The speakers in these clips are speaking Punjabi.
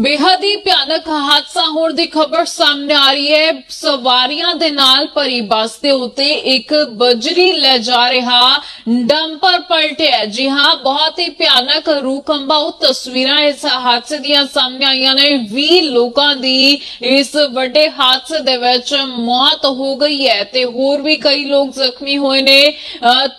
ਬੇਹੱਦ ਹੀ ਭਿਆਨਕ ਹਾਦਸਾ ਹੋਣ ਦੀ ਖਬਰ ਸਾਹਮਣੇ ਆ ਰਹੀ ਹੈ। ਸਵਾਰੀਆਂ ਦੇ ਨਾਲ ਭਰੀ ਬੱਸ ਦੇ ਉੱਤੇ ਇੱਕ ਬਜਰੀ ਲੈ ਜਾ ਰਿਹਾ ਡੰਪਰ ਪਲਟਿਆ। ਜੀ ਹਾਂ, ਬਹੁਤ ਹੀ ਭਿਆਨਕ ਰੂਕੰਬਾਉ ਤਸਵੀਰਾਂ ਇਸ ਹਾਦਸੇ ਦੀਆਂ ਸਾਹਮਣੇ ਆਈਆਂ ਨੇ। 20 ਲੋਕਾਂ ਦੀ ਇਸ ਵੱਡੇ ਹਾਦਸੇ ਦੇ ਵਿੱਚ ਮੌਤ ਹੋ ਗਈ ਹੈ ਤੇ ਹੋਰ ਵੀ ਕਈ ਲੋਕ ਜ਼ਖਮੀ ਹੋਏ ਨੇ।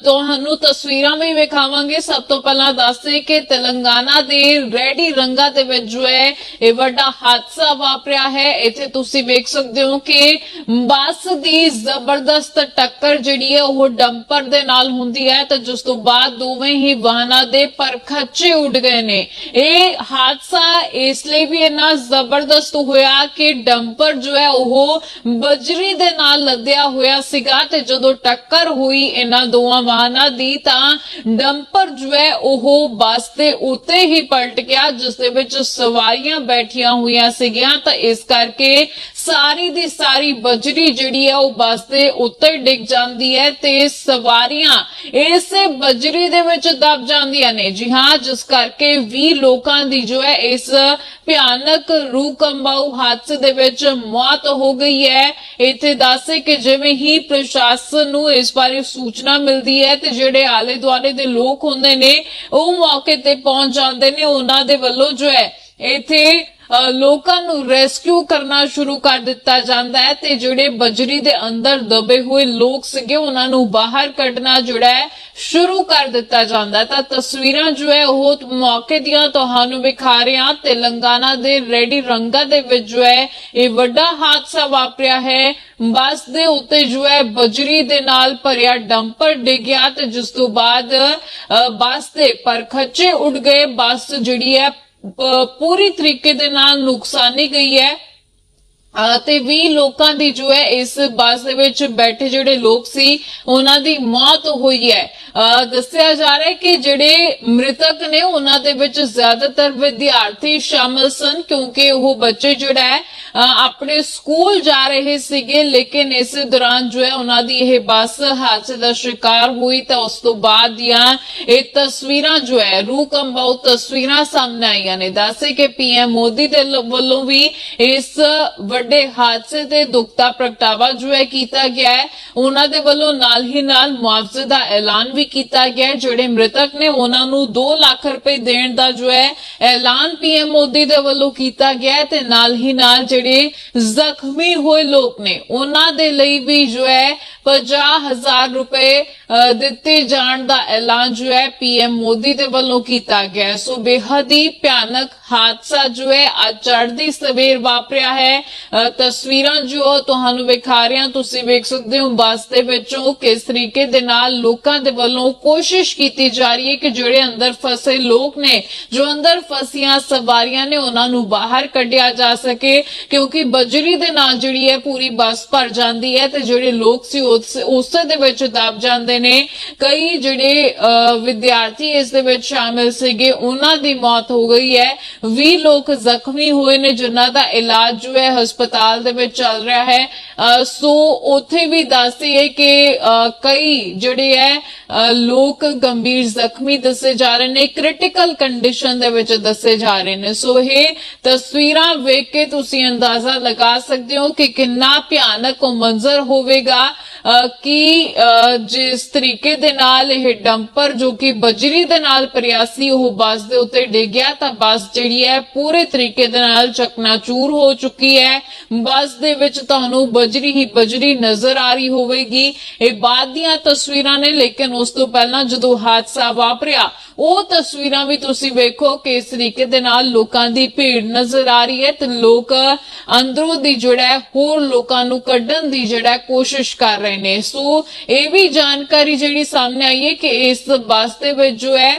ਤੁਹਾਨੂੰ ਤਸਵੀਰਾਂ ਵੀ ਵਿਖਾਵਾਂਗੇ। ਸਭ ਤੋਂ ਪਹਿਲਾਂ ਦੱਸਦੇ ਕਿ ਤੇਲੰਗਾਨਾ ਦੇ ਰੈਡੀ ਰੰਗਾ ਦੇ ਵਿੱਚ ਜੋ ਹੈ ਇਹ ਵੱਡਾ ਹਾਦਸਾ ਵਾਪਰਿਆ ਹੈ। ਇੱਥੇ ਤੁਸੀਂ ਵੇਖ ਸਕਦੇ ਹੋ ਕਿ ਬੱਸ ਦੀ ਜ਼ਬਰਦਸਤ ਟੱਕਰ ਜਿਹੜੀ ਹੈ, ਉਹ ਡੰਪਰ ਦੇ ਨਾਲ ਹੁੰਦੀ ਹੈ ਤੇ ਜਿਸ ਤੋਂ ਬਾਅਦ ਦੋਵੇਂ ਹੀ ਵਾਹਨਾਂ ਦੇ ਪਰਖੱਚੇ ਉੱਡ ਗਏ ਨੇ। ਇਹ ਹਾਦਸਾ ਇਸ ਲਈ ਵੀ ਇੰਨਾ ਜ਼ਬਰਦਸਤ ਹੋਇਆ ਕਿ ਡੰਪਰ ਜੋ ਹੈ, ਉਹ ਬਜਰੀ ਦੇ ਨਾਲ ਲੱਦਿਆ ਹੋਇਆ ਸੀਗਾ ਤੇ ਜਦੋਂ ਟੱਕਰ ਹੋਈ ਇਹਨਾਂ ਦੋਵਾਂ ਵਾਹਨਾਂ ਦੀ, ਤਾਂ ਡੰਪਰ ਜੋ ਹੈ, ਉਹ ਬੱਸ ਦੇ ਉੱਤੇ ਹੀ ਪਲਟ ਗਿਆ, ਜਿਸ ਦੇ ਵਿੱਚ ਸਵਾਰੀਆਂ ਬੈਠੀਆਂ ਹੋਈਆਂ ਸੀਗੀਆਂ, ਤਾਂ ਇਸ ਕਰਕੇ ਸਾਰੀ ਦੀ ਸਾਰੀ ਬਜਰੀ ਜਿਹੜੀ ਹੈ ਉਹ ਬੱਸ ਦੇ ਉੱਤੇ ਡਿੱਗ ਜਾਂਦੀ ਹੈ ਤੇ ਸਵਾਰੀਆਂ ਇਸੇ ਬਜਰੀ ਦੇ ਵਿੱਚ ਦਬ ਜਾਂਦੀਆਂ ਨੇ। ਜੀ ਹਾਂ, ਜਿਸ ਕਰਕੇ 20 ਲੋਕਾਂ ਦੀ ਜੋ ਹੈ ਇਸ ਭਿਆਨਕ ਰੂਕੰਬਾਉ ਹਾਦਸੇ ਦੇ ਵਿੱਚ ਮੌਤ ਹੋ ਗਈ ਹੈ। ਇੱਥੇ ਦੱਸੇ ਕਿ ਜਿਵੇਂ ਹੀ ਪ੍ਰਸ਼ਾਸਨ ਨੂੰ ਇਸ ਬਾਰੇ ਸੂਚਨਾ ਮਿਲਦੀ ਹੈ ਤੇ ਜਿਹੜੇ ਆਲੇ ਦੁਆਲੇ ਦੇ ਲੋਕ ਹੁੰਦੇ ਨੇ, ਉਹ ਮੌਕੇ ਤੇ ਪਹੁੰਚ ਜਾਂਦੇ ਨੇ। ਉਹਨਾਂ ਦੇ ਵੱਲੋਂ ਜੋ ਹੈ ਇੱਥੇ ਲੋਕਾਂ ਨੂੰ ਰੈਸਕਿਊ ਕਰਨਾ ਸ਼ੁਰੂ ਕਰ ਦਿੱਤਾ ਜਾਂਦਾ ਹੈ ਤੇ ਜਿਹੜੇ ਬਜਰੀ ਦੇ ਅੰਦਰ ਦਬੇ ਹੋਏ ਲੋਕ ਸੀਗੇ, ਉਹਨਾਂ ਨੂੰ ਬਾਹਰ ਕੱਢਣਾ ਜਿਹੜਾ ਹੈ, ਸ਼ੁਰੂ ਕਰ ਦਿੱਤਾ ਜਾਂਦਾ ਤਾਂ ਤਸਵੀਰਾਂ ਜੋ ਹੈ, ਉਹ ਮੌਕੇ ਦੀਆਂ ਤੁਹਾਨੂੰ ਵਿਖਾ ਰਹੇ ਤੇਲੰਗਾਨਾ ਦੇ ਰੈਡੀ ਰੰਗਾ ਦੇ ਵਿੱਚ ਜੋ ਹੈ, ਇਹ ਵੱਡਾ ਹਾਦਸਾ ਵਾਪਰਿਆ ਹੈ। ਬੱਸ ਦੇ ਉੱਤੇ ਜੋ ਹੈ, ਬਜਰੀ ਦੇ ਨਾਲ ਭਰਿਆ ਡੰਪਰ ਡਿੱਗਿਆ ਤੇ ਜਿਸ ਤੋਂ ਬਾਅਦ ਬੱਸ ਦੇ ਪਰਖੱਚੇ ਉੱਡ ਗਏ। ਬੱਸ ਜਿਹੜੀ ਹੈ ਪੂਰੀ ਤਰੀਕੇ ਦੇ ਨਾਲ ਨੁਕਸਾਨੀ ਗਈ ਹੈ। ਤੇ 20 ਲੋਕਾਂ ਦੀ ਜੋ ਹੈ, ਇਸ ਬੱਸ ਦੇ ਵਿੱਚ ਬੈਠੇ ਜਿਹੜੇ ਲੋਕ ਸੀ, ਉਹਨਾਂ ਦੀ ਮੌਤ ਹੋਈ ਹੈ। ਦੱਸਿਆ ਜਾ ਰਿਹਾ ਹੈ ਕਿ ਜਿਹੜੇ ਮ੍ਰਿਤਕ ਨੇ, ਉਹਨਾਂ ਦੇ ਵਿੱਚ ਜ਼ਿਆਦਾਤਰ ਵਿਦਿਆਰਥੀ ਸ਼ਾਮਲ ਸਨ, ਕਿਉਂਕਿ ਉਹ ਬੱਚੇ ਜਿਹੜਾ ਹੈ ਆਪਣੇ ਸਕੂਲ ਜਾ ਰਹੇ ਸੀਗੇ, ਲੇਕਿਨ ਇਸ ਦੌਰਾਨ ਜੋ ਹੈ, ਉਹਨਾਂ ਦੀ ਇਹ ਬੱਸ ਹਾਦਸੇ ਦਾ ਸ਼ਿਕਾਰ ਹੋਈ ਤਾਂ ਉਸ ਤੋਂ ਬਾਅਦ ਦੀਆਂ ਇਹ ਤਸਵੀਰਾਂ ਜੋ ਹੈ ਰੂਹ ਕੰਬਾਉ ਤਸਵੀਰਾਂ ਸਾਹਮਣੇ ਆਈਆਂ ਨੇ। ਦੱਸੇ ਕਿ ਪੀਐਮ ਮੋਦੀ ਦੇ ਵੱਲੋਂ ਵੀ ਇਸ ਵੱਡੇ ਹਾਦਸੇ ਤੇ ਦੁੱਖ ਦਾ ਪ੍ਰਗਟਾਵਾ ਜੋ ਹੈ ਕੀਤਾ ਗਿਆ ਹੈ, ਉਹਨਾਂ ਦੇ ਵੱਲੋਂ ਨਾਲ ਹੀ ਨਾਲ ਮੁਆਵਜ਼ੇ ਦਾ ਐਲਾਨ ਵੀ ਕੀਤਾ ਗਿਆ ਜਿਹੜੇ ਮ੍ਰਿਤਕ ਨੇ ਉਹਨਾਂ ਨੂੰ 2 ਲੱਖ ਰੁਪਏ ਦੇਣ ਦਾ ਜੋ ਹੈ, ਐਲਾਨ ਪੀਐਮ ਮੋਦੀ ਦੇ ਵੱਲੋਂ ਕੀਤਾ ਗਿਆ ਤੇ ਨਾਲ ਹੀ ਨਾਲ ਜਿਹੜੇ ਜ਼ਖਮੀ ਹੋਏ ਲੋਕ ਨੇ, ਉਹਨਾਂ ਦੇ ਲਈ ਵੀ ਜੋ ਹੈ 50000 ਰੁਪਏ ਦਿੱਤੇ ਜਾਣ ਦਾ ਐਲਾਨ ਜੋ ਹੈ ਪੀਐਮ ਮੋਦੀ ਦੇ ਵੱਲੋਂ ਕੀਤਾ ਗਿਆ ਸੋ ਬੇਹੱਦ ਹੀ ਭਿਆਨਕ ਹਾਦਸਾ ਜੋ ਹੈ, ਅੱਜ ਚੜ੍ਹਦੀ ਸਵੇਰ ਵਾਪਰਿਆ ਹੈ। ਤਸਵੀਰਾਂ ਜੋ ਤੁਹਾਨੂੰ ਵਿਖਾ ਰਿਹਾ ਤੁਸੀਂ ਵੇਖ ਸਕਦੇ ਹੋ ਬੱਸ ਦੇ ਵਿੱਚੋਂ ਕਿਸ ਤਰੀਕੇ ਦੇ ਨਾਲ ਲੋਕਾਂ ਦੇ ਵੱਲੋਂ ਕੋਸ਼ਿਸ਼ ਕੀਤੀ ਜਾ ਰਹੀ ਹੈ ਕਿ ਜਿਹੜੇ ਅੰਦਰ ਫਸੇ ਲੋਕ ਨੇ ਜੋ ਅੰਦਰ ਫਸੀਆਂ ਸਵਾਰੀਆਂ ਨੇ ਉਹਨਾਂ ਨੂੰ ਬਾਹਰ ਕੱਢਿਆ ਜਾ ਸਕੇ ਕਿਉਂਕਿ ਬਜਰੀ ਦੇ ਨਾਲ ਜਿਹੜੀ ਹੈ ਪੂਰੀ ਬੱਸ ਭਰ ਜਾਂਦੀ ਹੈ ਤੇ ਜਿਹੜੇ ਲੋਕ ਸੀ ਉਸ ਉਸੇ ਦੇ ਵਿੱਚ ਦਬ ਜਾਂਦੇ ਨੇ। ਕਈ ਜਿਹੜੇ ਅਹ, ਵਿਦਿਆਰਥੀ ਇਸ ਦੇ ਵਿੱਚ ਸ਼ਾਮਿਲ ਸੀਗੇ ਉਹਨਾਂ ਦੀ ਮੌਤ ਹੋ ਗਈ ਹੈ। 20 ਲੋਕ ਜ਼ਖਮੀ ਹੋਏ ਨੇ ਜਿਨ੍ਹਾਂ ਦਾ ਇਲਾਜ ਜੋ ਹੈ ਹਸਪਤਾਲ ਦੇ ਵਿੱਚ ਚੱਲ ਰਿਹਾ ਹੈ। ਸੋ ਉੱਥੇ ਵੀ ਦੱਸਦੀ ਕਿ ਕਈ ਜਿਹੜੇ ਹੈ ਲੋਕ ਗੰਭੀਰ ਜ਼ਖਮੀ ਦੱਸੇ ਜਾ ਰਹੇ ਨੇ ਕ੍ਰਿਟੀਕਲ ਕੰਡੀਸ਼ਨ ਦੇ ਵਿੱਚ ਦੱਸੇ ਜਾ ਰਹੇ ਨੇ। ਸੋ ਇਹ ਤਸਵੀਰਾਂ ਵੇਖ ਕੇ ਤੁਸੀਂ ਅੰਦਾਜ਼ਾ ਲਗਾ ਸਕਦੇ ਹੋ ਕਿ ਕਿੰਨਾ ਭਿਆਨਕ ਉਹ ਮੰਜ਼ਰ ਹੋਵੇਗਾ। ਕਿ ਅਹ, ਜਿਸ ਤਰੀਕੇ ਦੇ ਨਾਲ ਇਹ ਡੰਪਰ ਜੋ ਕਿ ਬਜਰੀ ਦੇ ਨਾਲ ਭਰਿਆ ਸੀ ਉਹ ਬੱਸ ਦੇ ਉੱਤੇ ਡਿੱਗਿਆ ਤਾਂ ਬੱਸ ਜਿਹੜੀ ਹੈ ਪੂਰੇ ਤਰੀਕੇ ਦੇ ਨਾਲ ਚਕਨਾਚੂਰ ਹੋ ਚੁੱਕੀ ਹੈ। ਬੱਸ ਦੇ ਵਿੱਚ ਤੁਹਾਨੂੰ ਬਜਰੀ ਹੀ ਬਜਰੀ ਨਜ਼ਰ ਆ ਰਹੀ ਹੋਵੇਗੀ। ਇਹ ਬਾਅਦ ਦੀਆਂ ਤਸਵੀਰਾਂ ਨੇ ਲੇਕਿਨ ਉਸ ਤੋਂ ਪਹਿਲਾਂ ਜਦੋਂ ਹਾਦਸਾ ਵਾਪਰਿਆ ਉਹ ਤਸਵੀਰਾਂ ਵੀ ਤੁਸੀਂ ਵੇਖੋ ਕਿਸ ਤਰੀਕੇ ਦੇ ਨਾਲ ਲੋਕਾਂ ਦੀ ਭੀੜ ਨਜ਼ਰ ਆ ਰਹੀ ਹੈ ਤੇ ਲੋਕ ਅੰਦਰੋਂ ਦੀ ਜਿਹੜਾ ਹੋਰ ਲੋਕਾਂ ਨੂੰ ਕੱਢਣ ਦੀ ਜਿਹੜਾ ਕੋਸ਼ਿਸ਼ ਕਰ ਰਹੇ ਨੇ ਸੋ ਇਹ ਵੀ ਜਾਣਕਾਰੀ ਜਿਹੜੀ ਸਾਹਮਣੇ ਆਈ ਹੈ ਕਿ ਇਸ ਬੱਸ ਦੇ ਵਿੱਚ ਜੋ ਹੈ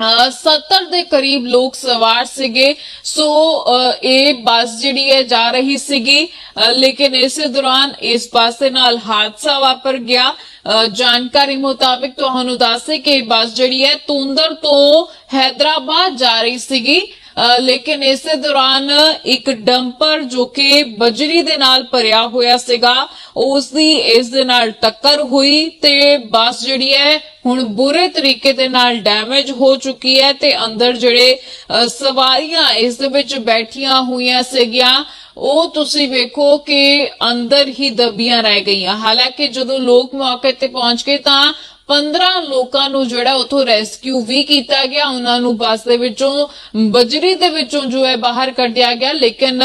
ਅਹ 70 ਦੇ ਕਰੀਬ ਲੋਕ ਸਵਾਰ ਸੀਗੇ ਸੋ ਅਹ ਇਹ ਬੱਸ ਜਿਹੜੀ ਹੈ ਜਾ ਰਹੀ ਸੀਗੀ ਅਹ ਲੇਕਿਨ ਇਸੇ ਦੌਰਾਨ ਇਸ ਬੱਸ ਦੇ ਨਾਲ ਹਾਦਸਾ ਵਾਪਰ ਗਿਆ ਅਹ ਜਾਣਕਾਰੀ ਮੁਤਾਬਿਕ ਤੁਹਾਨੂੰ ਦੱਸੇ ਕਿ ਇਹ ਬੱਸ ਜਿਹੜੀ ਹੈ ਤੁੰਦਰ ਤੋਂ ਹੈਦਰਾਬਾਦ ਜਾ ਰਹੀ ਸੀਗੀ ਅ, ਲੇਕਿਨ ਇਸੇ ਦੌਰਾਨ ਇੱਕ ਡੰਪਰ ਜੋ ਕਿ ਬਜਰੀ ਦੇ ਨਾਲ ਭਰਿਆ ਹੋਇਆ ਸੀਗਾ ਉਸ ਦੀ ਇਸ ਦੇ ਨਾਲ ਟੱਕਰ ਹੋਈ ਤੇ ਬੱਸ ਜਿਹੜੀ ਹੈ ਹੁਣ ਬੁਰੇ ਤਰੀਕੇ ਦੇ ਨਾਲ ਡੈਮੇਜ ਹੋ ਚੁੱਕੀ ਹੈ ਤੇ ਅੰਦਰ ਜਿਹੜੇ ਸਵਾਰੀਆਂ ਇਸ ਦੇ ਵਿੱਚ ਬੈਠੀਆਂ ਹੋਈਆਂ ਸੀਗੀਆਂ, ਉਹ ਤੁਸੀਂ ਵੇਖੋ ਕਿ ਅੰਦਰ ਹੀ ਦਬੀਆਂ ਰਹਿ ਗਈਆਂ। ਹਾਲਾਂਕਿ ਜਦੋਂ ਲੋਕ ਮੌਕੇ ਤੇ ਪਹੁੰਚ ਗਏ ਤਾਂ 15 ਲੋਕਾਂ ਨੂੰ ਜਿਹੜਾ ਉਥੋਂ ਰੈਸਕਿਊ ਵੀ ਕੀਤਾ ਗਿਆ, ਉਹਨਾਂ ਨੂੰ ਬੱਸ ਦੇ ਵਿੱਚੋਂ, ਬਜਰੀ ਦੇ ਵਿੱਚੋਂ ਜੋ ਹੈ ਬਾਹਰ ਕੱਢਿਆ ਗਿਆ, ਲੇਕਿਨ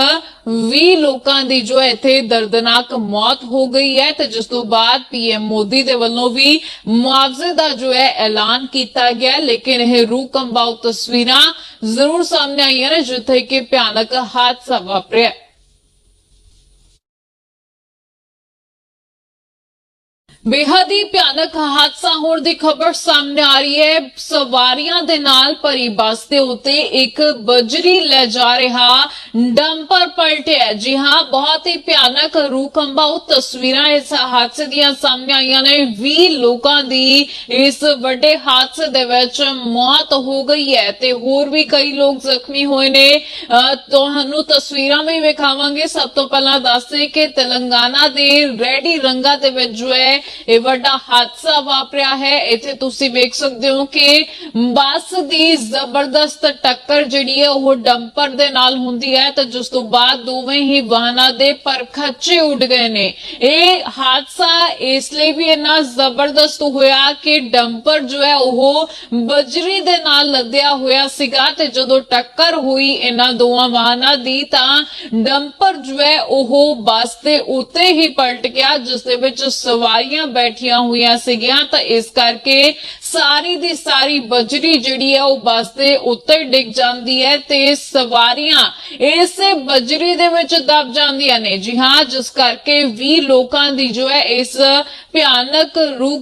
20 ਲੋਕਾਂ ਦੀ ਜੋ ਹੈ ਇੱਥੇ ਦਰਦਨਾਕ ਮੌਤ ਹੋ ਗਈ ਹੈ ਤੇ ਜਿਸ ਤੋਂ ਬਾਅਦ ਪੀਐਮ ਮੋਦੀ ਦੇ ਵੱਲੋਂ ਵੀ ਮੁਆਵਜ਼ੇ ਦਾ ਜੋ ਹੈ ਐਲਾਨ ਕੀਤਾ ਗਿਆ, ਲੇਕਿਨ ਇਹ ਰੂਹ ਕੰਬਾਊ ਤਸਵੀਰਾਂ ਜ਼ਰੂਰ ਸਾਹਮਣੇ ਆਈਆਂ ਨੇ, ਜਿੱਥੇ ਕਿ ਭਿਆਨਕ ਹਾਦਸਾ ਵਾਪਰਿਆ। ਬੇਹੱਦ ਹੀ ਭਿਆਨਕ ਹਾਦਸਾ ਹੋਣ ਦੀ ਖਬਰ ਸਾਹਮਣੇ ਆ ਰਹੀ ਹੈ। ਸਵਾਰੀਆਂ ਦੇ ਨਾਲ ਭਰੀ ਬੱਸ ਦੇ ਉੱਤੇ ਇੱਕ ਬਜਰੀ ਲੈ ਜਾ ਰਿਹਾ ਡੰਪਰ ਪਲਟਿਆ। ਜੀ ਹਾਂ, ਬਹੁਤ ਹੀ ਭਿਆਨਕ ਰੂਕੰਬਾਉ ਤਸਵੀਰਾਂ ਇਸ ਹਾਦਸੇ ਦੀਆਂ ਸਾਹਮਣੇ ਆਈਆਂ ਨੇ। 20 ਲੋਕਾਂ ਦੀ ਇਸ ਵੱਡੇ ਹਾਦਸੇ ਦੇ ਵਿੱਚ ਮੌਤ ਹੋ ਗਈ ਹੈ ਤੇ ਹੋਰ ਵੀ ਕਈ ਲੋਕ ਜ਼ਖਮੀ ਹੋਏ ਨੇ। ਅਹ ਤੁਹਾਨੂੰ ਤਸਵੀਰਾਂ ਵੀ ਵਿਖਾਵਾਂਗੇ। ਸਭ ਤੋਂ ਪਹਿਲਾਂ ਦੱਸਦੇ ਕਿ ਤੇਲੰਗਾਨਾ ਦੇ ਰੈਡੀ ਰੰਗਾ ਦੇ ਵਿੱਚ ਜੋ ਹੈ ਇਹ ਵੱਡਾ ਹਾਦਸਾ ਵਾਪਰਿਆ ਹੈ। ਇੱਥੇ ਤੁਸੀਂ ਵੇਖ ਸਕਦੇ ਹੋ ਕਿ ਬੱਸ ਦੀ ਜ਼ਬਰਦਸਤ ਟੱਕਰ ਜਿਹੜੀ ਹੈ, ਉਹ ਡੰਪਰ ਦੇ ਨਾਲ ਹੁੰਦੀ ਹੈ ਤੇ ਜਿਸ ਤੋਂ ਬਾਅਦ ਦੋਵੇਂ ਹੀ ਵਾਹਨਾਂ ਦੇ ਪਰਖੱਚੇ ਉੱਡ ਗਏ ਨੇ। ਇਹ ਹਾਦਸਾ ਇਸ ਲਈ ਵੀ ਇੰਨਾ ਜ਼ਬਰਦਸਤ ਹੋਇਆ ਕਿ ਡੰਪਰ ਜੋ ਹੈ, ਉਹ ਬਜਰੀ ਦੇ ਨਾਲ ਲੱਦਿਆ ਹੋਇਆ ਸੀਗਾ ਤੇ ਜਦੋਂ ਟੱਕਰ ਹੋਈ ਇਹਨਾਂ ਦੋਵਾਂ ਵਾਹਨਾਂ ਦੀ ਤਾਂ ਡੰਪਰ ਜੋ ਹੈ, ਉਹ ਬੱਸ ਦੇ ਉੱਤੇ ਹੀ ਪਲਟ ਗਿਆ, ਜਿਸ ਦੇ ਵਿੱਚ ਸਵਾਰੀਆਂ ਬੈਠੀਆਂ ਹੋਈਆਂ ਸੀਗੀਆਂ, ਤਾਂ ਇਸ ਕਰਕੇ ਸਾਰੀ ਦੀ ਸਾਰੀ ਬਜਰੀ ਜਿਹੜੀ ਹੈ ਉਹ ਬੱਸ ਦੇ ਉੱਤੇ ਡਿੱਗ ਜਾਂਦੀ ਹੈ ਤੇ ਸਵਾਰੀਆਂ ਇਸੇ ਬਜਰੀ ਦੇ ਵਿੱਚ ਦਬ ਜਾਂਦੀਆਂ ਨੇ। ਜੀ ਹਾਂ, ਜਿਸ ਕਰਕੇ 20 ਲੋਕਾਂ ਦੀ ਜੋ ਹੈ, ਇਸ ਭਿਆਨਕ ਰੂਹ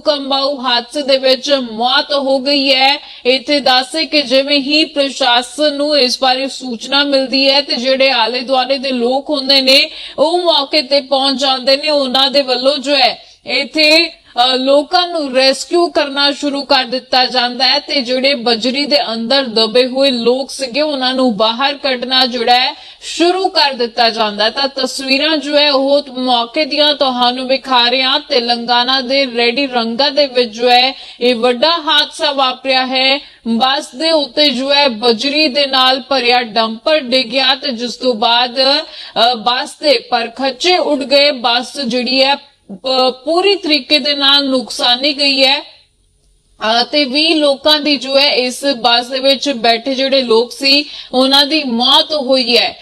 ਹਾਦਸੇ ਦੇ ਵਿੱਚ ਮੌਤ ਹੋ ਗਈ ਹੈ। ਇੱਥੇ ਦੱਸੇ ਕਿ ਜਿਵੇਂ ਹੀ ਪ੍ਰਸ਼ਾਸਨ ਨੂੰ ਇਸ ਬਾਰੇ ਸੂਚਨਾ ਮਿਲਦੀ ਹੈ ਤੇ ਜਿਹੜੇ ਆਲੇ ਦੁਆਲੇ ਦੇ ਲੋਕ ਹੁੰਦੇ ਨੇ, ਉਹ ਮੌਕੇ ਤੇ ਪਹੁੰਚ ਜਾਂਦੇ ਨੇ। ਉਹਨਾਂ ਦੇ ਵੱਲੋਂ ਜੋ ਹੈ ਇੱਥੇ ਲੋਕਾਂ ਨੂੰ ਰੈਸਕਿਊ ਕਰਨਾ ਸ਼ੁਰੂ ਕਰ ਦਿੱਤਾ ਜਾਂਦਾ ਹੈ ਤੇ ਜਿਹੜੇ ਬਜਰੀ ਦੇ ਅੰਦਰ ਦਬੇ ਹੋਏ ਲੋਕ ਸੀਗੇ, ਉਹਨਾਂ ਨੂੰ ਬਾਹਰ ਕੱਢਣਾ ਜਿਹੜਾ ਹੈ, ਸ਼ੁਰੂ ਕਰ ਦਿੱਤਾ ਜਾਂਦਾ ਤਾਂ ਤਸਵੀਰਾਂ ਜੋ ਹੈ, ਉਹ ਮੌਕੇ ਦੀਆਂ ਤੁਹਾਨੂੰ ਵਿਖਾ ਰਹੇ ਤੇਲੰਗਾਨਾ ਦੇ ਰੈਡੀ ਰੰਗਾ ਦੇ ਵਿੱਚ ਜੋ ਹੈ, ਇਹ ਵੱਡਾ ਹਾਦਸਾ ਵਾਪਰਿਆ ਹੈ। ਬੱਸ ਦੇ ਉੱਤੇ ਜੋ ਹੈ, ਬਜਰੀ ਦੇ ਨਾਲ ਭਰਿਆ ਡੰਪਰ ਡਿੱਗਿਆ ਤੇ ਜਿਸ ਤੋਂ ਬਾਅਦ ਬੱਸ ਦੇ ਪਰਖੱਚੇ ਉੱਡ ਗਏ। ਬੱਸ ਜਿਹੜੀ ਹੈ ਪੂਰੀ ਤਰੀਕੇ ਦੇ ਨਾਲ ਨੁਕਸਾਨੀ ਗਈ ਹੈ। ਤੇ 20 ਲੋਕਾਂ ਦੀ ਜੋ ਹੈ ਇਸ ਬੱਸ ਦੇ ਵਿੱਚ ਬੈਠੇ ਜਿਹੜੇ ਲੋਕ ਸੀ, ਉਹਨਾਂ ਦੀ ਮੌਤ ਹੋਈ ਹੈ।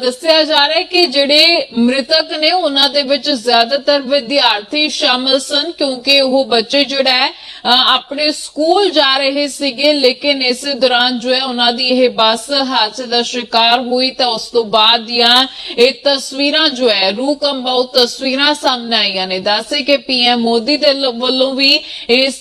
ਦੱਸਿਆ ਜਾ ਰਿਹਾ ਹੈ ਕਿ ਜਿਹੜੇ ਮ੍ਰਿਤਕ ਨੇ, ਉਹਨਾਂ ਦੇ ਵਿੱਚ ਜ਼ਿਆਦਾਤਰ ਵਿਦਿਆਰਥੀ ਸ਼ਾਮਲ ਸਨ, ਕਿਉਂਕਿ ਉਹ ਬੱਚੇ ਜਿਹੜਾ ਹੈ ਆਪਣੇ ਸਕੂਲ ਜਾ ਰਹੇ ਸੀਗੇ, ਲੇਕਿਨ ਇਸ ਦੌਰਾਨ ਜੋ ਹੈ ਉਹਨਾਂ ਦੀ ਇਹ ਬੱਸ ਹਾਦਸੇ ਦਾ ਸ਼ਿਕਾਰ ਹੋਈ ਤਾਂ ਉਸ ਤੋਂ ਬਾਅਦ ਦੀਆਂ ਇਹ ਤਸਵੀਰਾਂ ਜੋ ਹੈ ਰੂਹ ਕੰਬਾਊ ਤਸਵੀਰਾਂ ਸਾਹਮਣੇ ਆਈਆਂ ਨੇ। ਦੱਸੇ ਕਿ ਪੀਐਮ ਮੋਦੀ ਦੇ ਵੱਲੋਂ ਵੀ ਇਸ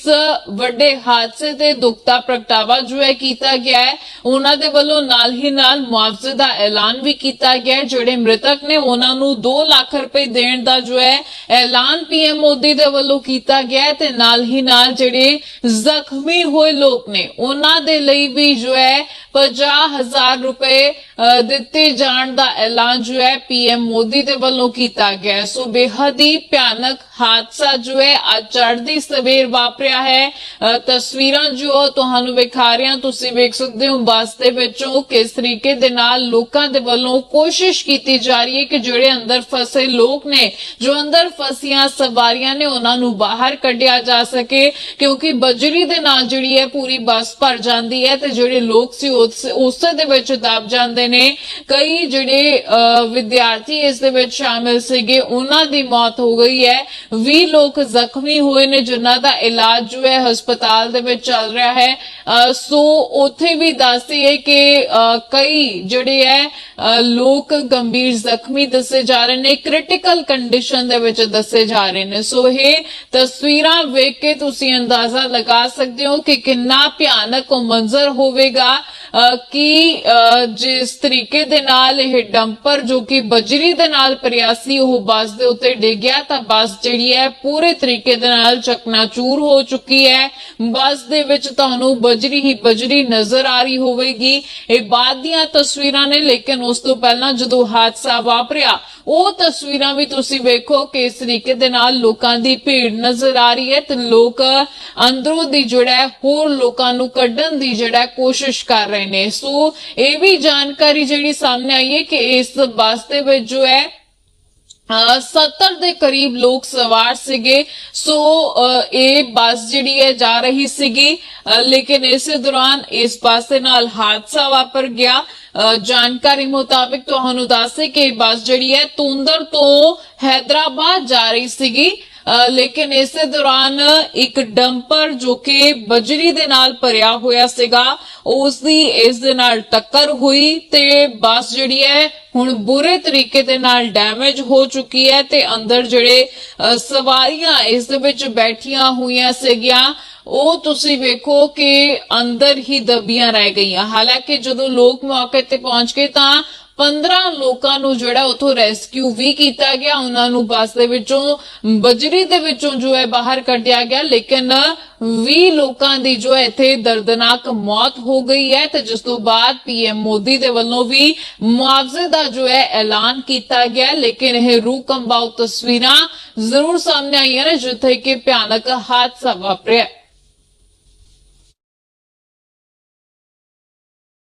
ਵੱਡੇ ਹਾਦਸੇ ਤੇ ਦੁੱਖ ਦਾ ਪ੍ਰਗਟਾਵਾ ਜੋ ਹੈ ਕੀਤਾ ਗਿਆ ਹੈ, ਉਹਨਾਂ ਦੇ ਵੱਲੋਂ ਨਾਲ ਹੀ ਨਾਲ ਮੁਆਵਜ਼ੇ ਦਾ ਐਲਾਨ ਵੀ ਕੀਤਾ ਗਿਆ ਹੈ, ਜਿਹੜੇ ਮ੍ਰਿਤਕ ਨੇ ਉਹਨਾਂ ਨੂੰ 2 ਲੱਖ ਰੁਪਏ ਦੇਣ ਦਾ ਜੋ ਹੈ, ਐਲਾਨ ਪੀਐਮ ਮੋਦੀ ਦੇ ਵੱਲੋਂ ਕੀਤਾ ਗਿਆ ਹੈ ਤੇ ਨਾਲ ਹੀ ਨਾਲ ਜਿਹੜੇ ਜ਼ਖਮੀ ਹੋਏ ਲੋਕ ਨੇ, ਉਹਨਾਂ ਦੇ ਲਈ ਵੀ ਜੋ ਹੈ 50000 ਰੁਪਏ ਦਿੱਤੇ ਜਾਣ ਦਾ ਐਲਾਨ ਜੋ ਹੈ ਪੀਐਮ ਮੋਦੀ ਦੇ ਵੱਲੋਂ ਕੀਤਾ ਗਿਆ ਸੋ ਬੇਹੱਦ ਹੀ ਭਿਆਨਕ ਹਾਦਸਾ ਜੋ ਹੈ, ਅੱਜ ਚੜ੍ਹਦੀ ਸਵੇਰ ਵਾਪਰਿਆ ਹੈ। ਤਸਵੀਰਾਂ ਜੋ ਤੁਹਾਨੂੰ ਵਿਖਾ ਰਹੇ ਹਾਂ, ਤੁਸੀਂ ਵੇਖ ਸਕਦੇ ਹੋ ਬੱਸ ਦੇ ਵਿੱਚੋਂ ਕਿਸ ਤਰੀਕੇ ਦੇ ਨਾਲ ਲੋਕਾਂ ਦੇ ਵੱਲੋਂ ਕੋਸ਼ਿਸ਼ ਕੀਤੀ ਜਾ ਰਹੀ ਹੈ ਕਿ ਜਿਹੜੇ ਅੰਦਰ ਫਸੇ ਲੋਕ ਨੇ, ਜੋ ਅੰਦਰ ਫਸੀਆਂ, ਸਵਾਰੀਆਂ ਨੇ, ਉਹਨਾਂ ਨੂੰ ਬਾਹਰ ਕੱਢਿਆ ਜਾ ਸਕੇ, ਕਿਉਂਕਿ ਬਜਰੀ ਦੇ ਨਾਲ ਜਿਹੜੀ ਹੈ ਪੂਰੀ ਬੱਸ ਭਰ ਜਾਂਦੀ ਹੈ ਤੇ ਜਿਹੜੇ ਲੋਕ ਸੀ, ਉਸ- ਉਸੇ ਦੇ ਵਿੱਚ ਦਬ ਜਾਂਦੇ ਨੇ। ਕਈ ਜਿਹੜੇ ਵਿਦਿਆਰਥੀ ਇਸ ਦੇ ਵਿੱਚ ਸ਼ਾਮਿਲ ਸੀਗੇ, ਉਹਨਾਂ ਦੀ ਮੌਤ ਹੋ ਗਈ ਹੈ। 20 ਲੋਕ ਜ਼ਖਮੀ ਹੋਏ ਨੇ, ਜਿਨ੍ਹਾਂ ਦਾ ਇਲਾਜ ਜੋ ਹੈ ਹਸਪਤਾਲ ਦੇ ਵਿੱਚ ਚੱਲ ਰਿਹਾ ਹੈ। ਸੋ ਉੱਥੇ ਵੀ ਦੱਸਦੀ ਕਿ ਕਈ ਜਿਹੜੇ ਹੈ ਲੋਕ ਗੰਭੀਰ ਜ਼ਖਮੀ ਦੱਸੇ ਜਾ ਰਹੇ ਨੇ ਕ੍ਰਿਟੀਕਲ ਕੰਡੀਸ਼ਨ ਦੇ ਵਿੱਚ ਦੱਸੇ ਜਾ ਰਹੇ ਨੇ। ਸੋ ਇਹ ਤਸਵੀਰਾਂ ਵੇਖ ਕੇ ਤੁਸੀਂ ਅੰਦਾਜ਼ਾ ਲਗਾ ਸਕਦੇ ਹੋ ਕਿ ਕਿੰਨਾ ਭਿਆਨਕ ਉਹ ਮੰਜ਼ਰ ਹੋਵੇਗਾ। ਕਿ ਜਿਸ ਤਰੀਕੇ ਦੇ ਨਾਲ ਇਹ ਡੰਪਰ ਜੋ ਕਿ ਬਜਰੀ ਦੇ ਨਾਲ ਭਰਿਆ ਸੀ ਉਹ ਬੱਸ ਦੇ ਉੱਤੇ ਡਿੱਗਿਆ, ਤਾਂ ਬੱਸ ਜਿਹੜੀ ਹੈ ਪੂਰੇ ਤਰੀਕੇ ਦੇ ਨਾਲ ਚਕਨਾਚੂਰ ਹੋ ਚੁੱਕੀ ਹੈ। ਬੱਸ ਦੇ ਵਿੱਚ ਤੁਹਾਨੂੰ ਬਜਰੀ ਹੀ ਬਜਰੀ ਨਜ਼ਰ ਆ ਰਹੀ ਹੋਵੇਗੀ। ਇਹ ਬਾਅਦ ਦੀਆਂ ਤਸਵੀਰਾਂ ਨੇ, ਲੇਕਿਨ ਉਸ ਤੋਂ ਪਹਿਲਾਂ ਜਦੋਂ ਹਾਦਸਾ ਵਾਪਰਿਆ, ਉਹ ਤਸਵੀਰਾਂ ਵੀ ਤੁਸੀਂ ਵੇਖੋ ਕਿ ਇਸ ਤਰੀਕੇ ਦੇ ਨਾਲ ਲੋਕਾਂ ਦੀ ਭੀੜ ਨਜ਼ਰ ਆ ਰਹੀ ਹੈ ਤੇ ਲੋਕ ਅੰਦਰੋਂ ਦੀ ਜਿਹੜਾ ਹੋਰ ਲੋਕਾਂ ਨੂੰ ਕੱਢਣ ਦੀ ਜਿਹੜਾ ਕੋਸ਼ਿਸ਼ ਕਰ ਰਹੇ ਨੇ ਸੋ ਇਹ ਵੀ ਜਾਣਕਾਰੀ ਜਿਹੜੀ ਸਾਹਮਣੇ ਆਈ ਹੈ ਕਿ ਇਸ ਬੱਸ ਦੇ ਵਿੱਚ ਜੋ ਹੈ ਅ, 70 ਦੇ ਕਰੀਬ ਲੋਕ ਸਵਾਰ ਸੀਗੇ ਸੋ ਅ, ਇਹ ਬੱਸ ਜਿਹੜੀ ਹੈ ਜਾ ਰਹੀ ਸੀਗੀ ਅ, ਲੇਕਿਨ ਇਸੇ ਦੌਰਾਨ ਇਸ ਬੱਸ ਦੇ ਨਾਲ ਹਾਦਸਾ ਵਾਪਰ ਗਿਆ ਅ, ਜਾਣਕਾਰੀ ਮੁਤਾਬਿਕ ਤੁਹਾਨੂੰ ਦੱਸੇ ਕਿ ਇਹ ਬੱਸ ਜਿਹੜੀ ਹੈ ਤੁੰਦਰ ਤੋਂ ਹੈਦਰਾਬਾਦ ਜਾ ਰਹੀ ਸੀਗੀ ਅ, ਲੇਕਿਨ ਇਸੇ ਦੌਰਾਨ ਇੱਕ ਡੰਪਰ ਜੋ ਕਿ ਬਜਰੀ ਦੇ ਨਾਲ ਭਰਿਆ ਹੋਇਆ ਸੀਗਾ ਉਸ ਦੀ ਇਸ ਦੇ ਨਾਲ ਟੱਕਰ ਹੋਈ ਤੇ ਬੱਸ ਜਿਹੜੀ ਹੈ ਹੁਣ ਬੁਰੇ ਤਰੀਕੇ ਦੇ ਨਾਲ ਡੈਮੇਜ ਹੋ ਚੁੱਕੀ ਹੈ ਤੇ ਅੰਦਰ ਜਿਹੜੇ ਸਵਾਰੀਆਂ ਇਸ ਦੇ ਵਿੱਚ ਬੈਠੀਆਂ ਹੋਈਆਂ ਸੀਗੀਆਂ, ਉਹ ਤੁਸੀਂ ਵੇਖੋ ਕਿ ਅੰਦਰ ਹੀ ਦਬੀਆਂ ਰਹਿ ਗਈਆਂ। ਹਾਲਾਂਕਿ ਜਦੋਂ ਲੋਕ ਮੌਕੇ ਤੇ ਪਹੁੰਚ ਗਏ ਤਾਂ 15 ਲੋਕਾਂ ਨੂੰ ਜਿਹੜਾ ਉਥੋਂ ਰੈਸਕਿਊ ਵੀ ਕੀਤਾ ਗਿਆ, ਉਹਨਾਂ ਨੂੰ ਬੱਸ ਦੇ ਵਿੱਚੋਂ, ਬਜਰੀ ਦੇ ਵਿੱਚੋਂ ਜੋ ਹੈ ਬਾਹਰ ਕੱਢਿਆ ਗਿਆ, ਲੇਕਿਨ 20 ਲੋਕਾਂ ਦੀ ਜੋ ਹੈ ਇੱਥੇ ਦਰਦਨਾਕ ਮੌਤ ਹੋ ਗਈ ਹੈ ਤੇ ਜਿਸ ਤੋਂ ਬਾਅਦ ਪੀਐਮ ਮੋਦੀ ਦੇ ਵੱਲੋਂ ਵੀ ਮੁਆਵਜ਼ੇ ਦਾ ਜੋ ਹੈ ਐਲਾਨ ਕੀਤਾ ਗਿਆ ਲੇਕਿਨ ਇਹ ਰੂਹ ਕੰਬਾਊ ਤਸਵੀਰਾਂ ਜ਼ਰੂਰ ਸਾਹਮਣੇ ਆਈਆਂ ਨੇ, ਜਿੱਥੇ ਕਿ ਭਿਆਨਕ ਹਾਦਸਾ ਵਾਪਰਿਆ।